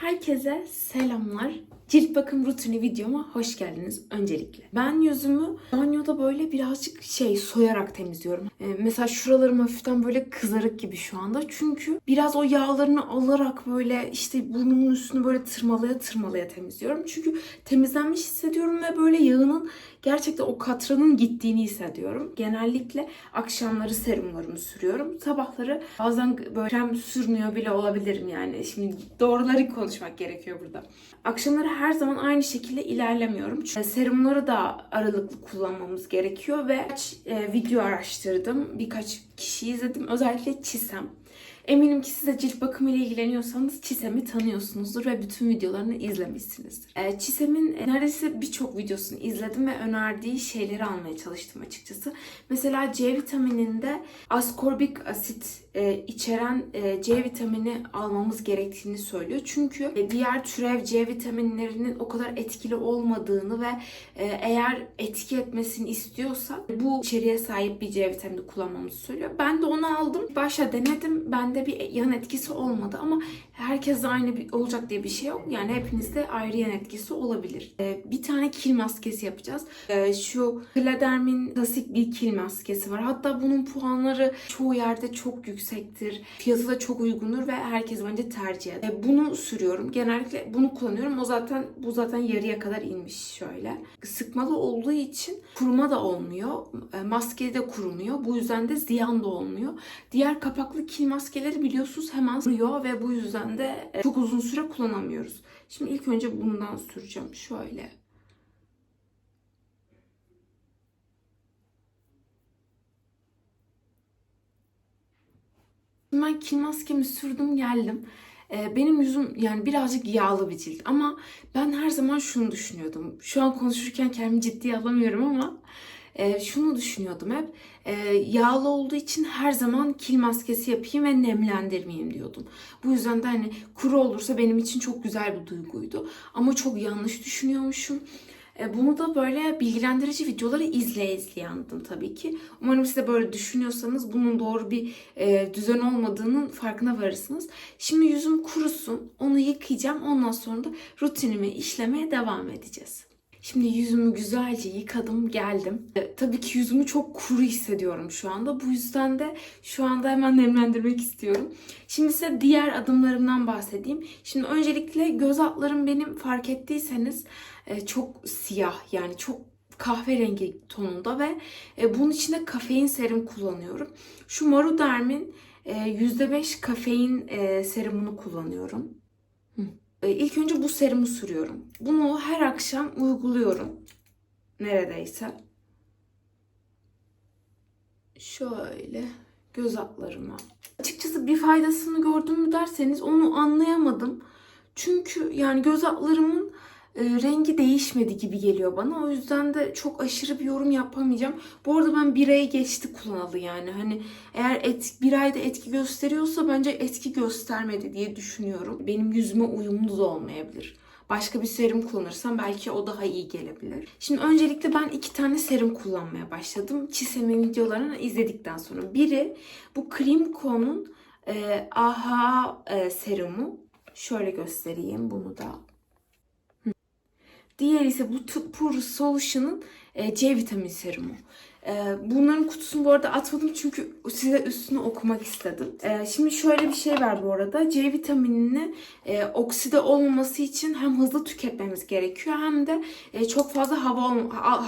Herkese selamlar. Cilt bakım rutini videoma hoş geldiniz öncelikle. Ben yüzümü banyoda böyle birazcık şey soyarak temizliyorum. Ee, mesela şuralarım hafiften böyle kızarık gibi şu anda. Çünkü biraz o yağlarını alarak böyle işte burnumun üstünü böyle tırmalaya tırmalaya temizliyorum. Çünkü temizlenmiş hissediyorum ve böyle yağının gerçekten o katranın gittiğini hissediyorum. Genellikle akşamları serumlarımı sürüyorum. Sabahları bazen böyle krem sürmüyor bile olabilirim yani. Şimdi doğruları konuşmak gerekiyor burada. Akşamları her zaman aynı şekilde ilerlemiyorum. Çünkü serumları da aralıklı kullanmamız gerekiyor ve birkaç e, video araştırdım. Birkaç kişi izledim. Özellikle Çisem. Eminim ki siz de cilt bakımı ile ilgileniyorsanız Çisem'i tanıyorsunuzdur ve bütün videolarını izlemişsinizdir. Ee, Çisem'in neredeyse birçok videosunu izledim ve önerdiği şeyleri almaya çalıştım açıkçası. Mesela C vitamininde askorbik asit e, içeren e, C vitamini almamız gerektiğini söylüyor. Çünkü e, diğer türev C vitaminlerinin o kadar etkili olmadığını ve e, eğer etki etmesini istiyorsak bu içeriğe sahip bir C vitamini kullanmamızı söylüyor. Ben de onu aldım. Başta denedim. Bende bir yan etkisi olmadı ama herkes aynı olacak diye bir şey yok. Yani hepinizde ayrı yan etkisi olabilir. E, bir tane kil maskesi yapacağız. E, şu Cladermin klasik bir kil maskesi var. Hatta bunun puanları çoğu yerde çok yüksektir. Fiyatı da çok uygundur ve herkes bence tercih eder. E, bunu sürüyorum. Genellikle bunu kullanıyorum. O zaten bu zaten yarıya kadar inmiş şöyle. Sıkmalı olduğu için kuruma da olmuyor. E, maske de kurumuyor. Bu yüzden de ziyan da olmuyor. Diğer kapaklı kil maskeleri biliyorsunuz hemen kuruyor ve bu yüzden de e, çok uzun süre kullanamıyoruz. Şimdi ilk önce bundan süreceğim. Şöyle. Ben kil maskemi sürdüm geldim. Ee, Benim yüzüm yani birazcık yağlı bir cilt ama ben her zaman şunu düşünüyordum. Şu an konuşurken kendimi ciddiye alamıyorum ama e, şunu düşünüyordum hep. E, yağlı olduğu için her zaman kil maskesi yapayım ve nemlendirmeyeyim diyordum. Bu yüzden de hani kuru olursa benim için çok güzel bir duyguydu. Ama çok yanlış düşünüyormuşum. E, Bunu da böyle bilgilendirici videoları izleye izleye anladım tabii ki. Umarım siz de böyle düşünüyorsanız bunun doğru bir e, düzen olmadığının farkına varırsınız. Şimdi yüzüm kurusun. Onu yıkayacağım. Ondan sonra da rutinimi işlemeye devam edeceğiz. Şimdi yüzümü güzelce yıkadım, geldim. E, tabii ki yüzümü çok kuru hissediyorum şu anda. Bu yüzden de şu anda hemen nemlendirmek istiyorum. Şimdi size diğer adımlarımdan bahsedeyim. Şimdi öncelikle göz altlarım benim fark ettiyseniz e, çok siyah yani çok kahverengi tonunda ve e, bunun içinde kafein serum kullanıyorum. Şu Maruderm'in e, %5 kafein e, serumunu kullanıyorum. Hı. E, İlk önce bu serumu sürüyorum. Bunu her akşam uyguluyorum. Neredeyse. Şöyle göz altlarıma. Açıkçası bir faydasını gördüm mü derseniz onu anlayamadım. Çünkü yani göz altlarımın e, rengi değişmedi gibi geliyor bana. O yüzden de çok aşırı bir yorum yapamayacağım. Bu arada ben bir ay geçti kullanalı yani. Hani eğer et, bir ayda etki gösteriyorsa bence etki göstermedi diye düşünüyorum. Benim yüzüme uyumlu da olmayabilir. Başka bir serum kullanırsam belki o daha iyi gelebilir. Şimdi öncelikle ben iki tane serum kullanmaya başladım. Çisem'in videolarını izledikten sonra. Biri bu Krimko'nun e, AHA e, serumu. Şöyle göstereyim bunu da. Diğeri ise bu Pure Solution'ın e, C vitamini serumu. E, bunların kutusunu bu arada atmadım çünkü size üstünü okumak istedim. E, şimdi şöyle bir şey var bu arada. C vitaminini e, okside olmaması için hem hızlı tüketmemiz gerekiyor hem de e, çok fazla hava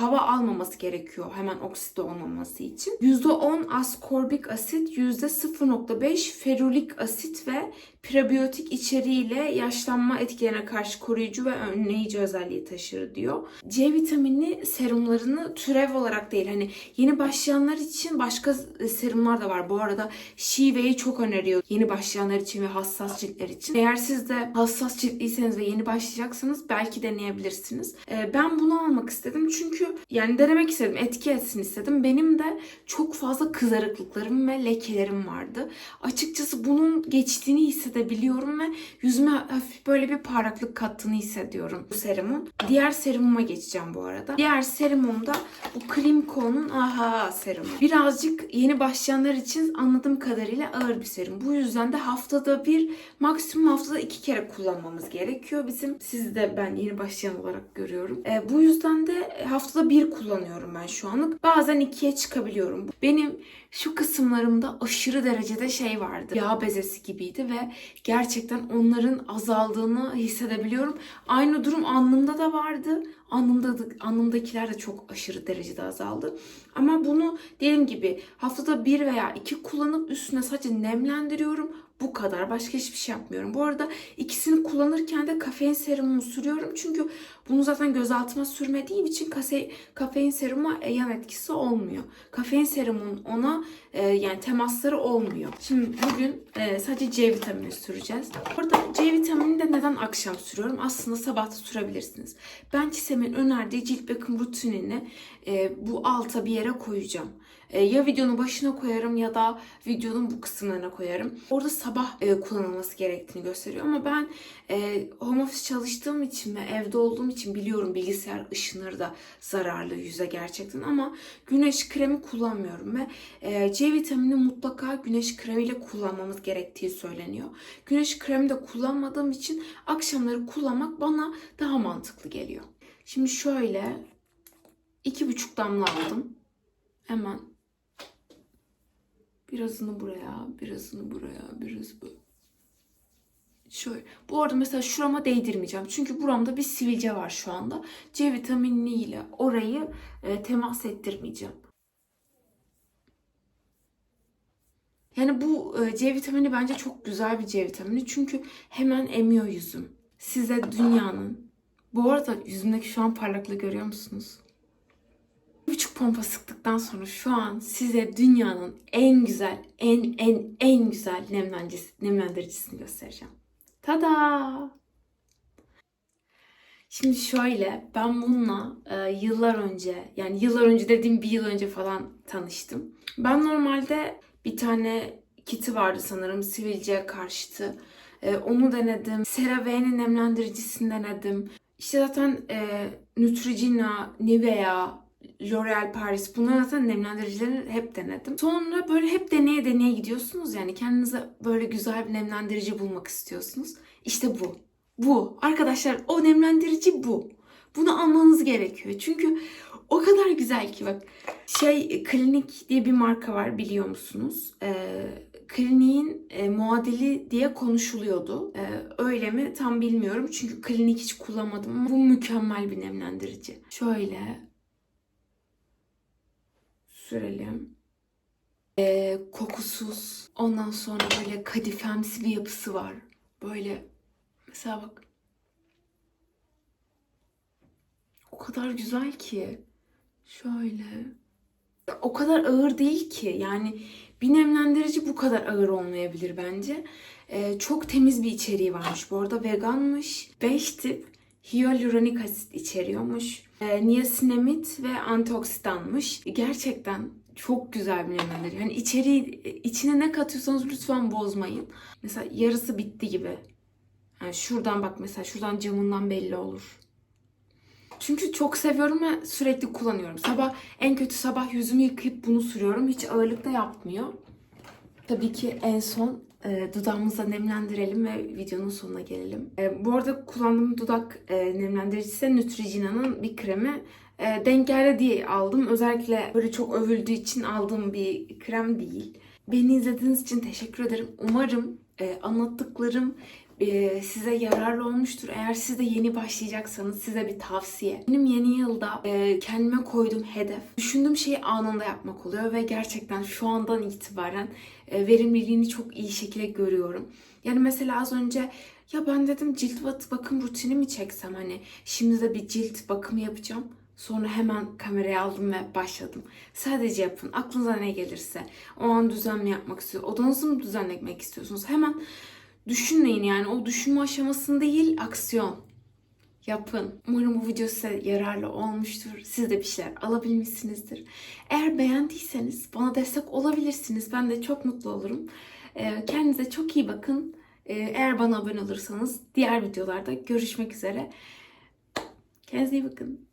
hava almaması gerekiyor hemen okside olmaması için. %10 askorbik asit, %0.5 ferulik asit ve prebiyotik içeriğiyle yaşlanma etkilerine karşı koruyucu ve önleyici özelliği taşır diyor. C vitamini serumlarını türev olarak değil hani yeni başlayanlar için başka serumlar da var. Bu arada Şive'yi çok öneriyor yeni başlayanlar için ve hassas ciltler için. Eğer siz de hassas ciltliyseniz ve yeni başlayacaksanız belki deneyebilirsiniz. Ee, ben bunu almak istedim çünkü yani denemek istedim, etki etsin istedim. Benim de çok fazla kızarıklıklarım ve lekelerim vardı. Açıkçası bunun geçtiğini hissedebiliyorum ve yüzüme hafif böyle bir parlaklık kattığını hissediyorum bu serumun. Diğer serumuma geçeceğim bu arada. Diğer serumum da bu Krimko'nun AHA serumu. Birazcık yeni başlayanlar için anladığım kadarıyla ağır bir serum. Bu yüzden de haftada bir, maksimum haftada iki kere kullanmamız gerekiyor. Bizim siz de ben yeni başlayan olarak görüyorum. E, bu yüzden de haftada bir kullanıyorum ben şu anlık. Bazen ikiye çıkabiliyorum. Benim şu kısımlarımda aşırı derecede şey vardı. Yağ bezesi gibiydi ve gerçekten onların azaldığını hissedebiliyorum. Aynı durum alnımda da vardı. Alnımda da, alnımdakiler de çok aşırı derecede azaldı. Ama bunu dediğim gibi haftada bir veya iki kullanıp üstüne sadece nemlendiriyorum. Bu kadar. Başka hiçbir şey yapmıyorum. Bu arada ikisini kullanırken de kafein serumumu sürüyorum. Çünkü bunu zaten gözaltıma sürmediğim için kase, kafein seruma e, yan etkisi olmuyor. Kafein serumun ona e, yani temasları olmuyor. Şimdi bugün e, sadece C vitamini süreceğiz. Burada C vitamini de neden akşam sürüyorum? Aslında sabah da sürebilirsiniz. Ben Çisem'in önerdiği cilt bakım rutinini e, bu alta bir yere koyacağım. E, ya videonun başına koyarım ya da videonun bu kısımlarına koyarım. Orada sabah e, kullanılması gerektiğini gösteriyor ama ben e, home office çalıştığım için ve evde olduğum için biliyorum bilgisayar ışınları da zararlı yüze gerçekten ama güneş kremi kullanmıyorum ve C vitamini mutlaka güneş kremiyle kullanmamız gerektiği söyleniyor. Güneş kremi de kullanmadığım için akşamları kullanmak bana daha mantıklı geliyor. Şimdi şöyle iki buçuk damla aldım. Hemen birazını buraya, birazını buraya, biraz bu. Şöyle. Bu arada mesela şurama değdirmeyeceğim. Çünkü buramda bir sivilce var şu anda. C vitaminiyle orayı e, temas ettirmeyeceğim. Yani bu e, C vitamini bence çok güzel bir C vitamini. Çünkü hemen emiyor yüzüm. Size dünyanın. Bu arada yüzümdeki şu an parlaklığı görüyor musunuz? Buçuk pompa sıktıktan sonra şu an size dünyanın en güzel, en en en güzel nemlendiricisi, nemlendiricisini göstereceğim. Tada! Şimdi şöyle ben bununla e, yıllar önce yani yıllar önce dediğim bir yıl önce falan tanıştım. Ben normalde bir tane kiti vardı sanırım sivilce karşıtı. E, onu denedim. CeraVe'nin nemlendiricisini denedim. İşte zaten e, Neutrogena, Nivea, L'Oreal Paris bunlar zaten nemlendiricilerini hep denedim. Sonra böyle hep deneye deneye gidiyorsunuz yani kendinize böyle güzel bir nemlendirici bulmak istiyorsunuz. İşte bu. Bu. Arkadaşlar o nemlendirici bu. Bunu almanız gerekiyor. Çünkü o kadar güzel ki bak. Şey Klinik diye bir marka var biliyor musunuz? Ee, kliniğin e, muadili diye konuşuluyordu. Ee, öyle mi tam bilmiyorum. Çünkü klinik hiç kullanmadım ama bu mükemmel bir nemlendirici. Şöyle sürelim. Ee, kokusuz. Ondan sonra böyle kadifemsi bir yapısı var. Böyle mesela bak. O kadar güzel ki. Şöyle. O kadar ağır değil ki. Yani bir nemlendirici bu kadar ağır olmayabilir bence. Ee, çok temiz bir içeriği varmış. Bu arada veganmış. 5 tip hyaluronik asit içeriyormuş. E, niasinamid ve antioksidanmış. Gerçekten çok güzel bir nemlendirici. Yani içeriği, içine ne katıyorsanız lütfen bozmayın. Mesela yarısı bitti gibi. Yani şuradan bak mesela şuradan camından belli olur. Çünkü çok seviyorum ve sürekli kullanıyorum. Sabah en kötü sabah yüzümü yıkayıp bunu sürüyorum. Hiç ağırlık da yapmıyor. Tabii ki en son e, dudağımızı nemlendirelim ve videonun sonuna gelelim. E, bu arada kullandığım dudak e, nemlendiricisi Neutrogena'nın bir kremi. E, denk geldi diye aldım. Özellikle böyle çok övüldüğü için aldığım bir krem değil. Beni izlediğiniz için teşekkür ederim. Umarım e, anlattıklarım e, size yararlı olmuştur. Eğer siz de yeni başlayacaksanız size bir tavsiye. Benim yeni yılda e, kendime koyduğum hedef, düşündüğüm şeyi anında yapmak oluyor ve gerçekten şu andan itibaren e, verimliliğini çok iyi şekilde görüyorum. Yani mesela az önce ya ben dedim cilt bakım rutini mi çeksem hani şimdi de bir cilt bakımı yapacağım. Sonra hemen kamerayı aldım ve başladım. Sadece yapın. Aklınıza ne gelirse. O an düzenli yapmak istiyorsunuz. Odanızı mı düzenlemek istiyorsunuz? Hemen düşünmeyin yani. O düşünme aşamasında değil, aksiyon. Yapın. Umarım bu video size yararlı olmuştur. Siz de bir şeyler alabilmişsinizdir. Eğer beğendiyseniz bana destek olabilirsiniz. Ben de çok mutlu olurum. Ee, Kendinize çok iyi bakın. Ee, Eğer bana abone olursanız diğer videolarda görüşmek üzere. Kendinize iyi bakın.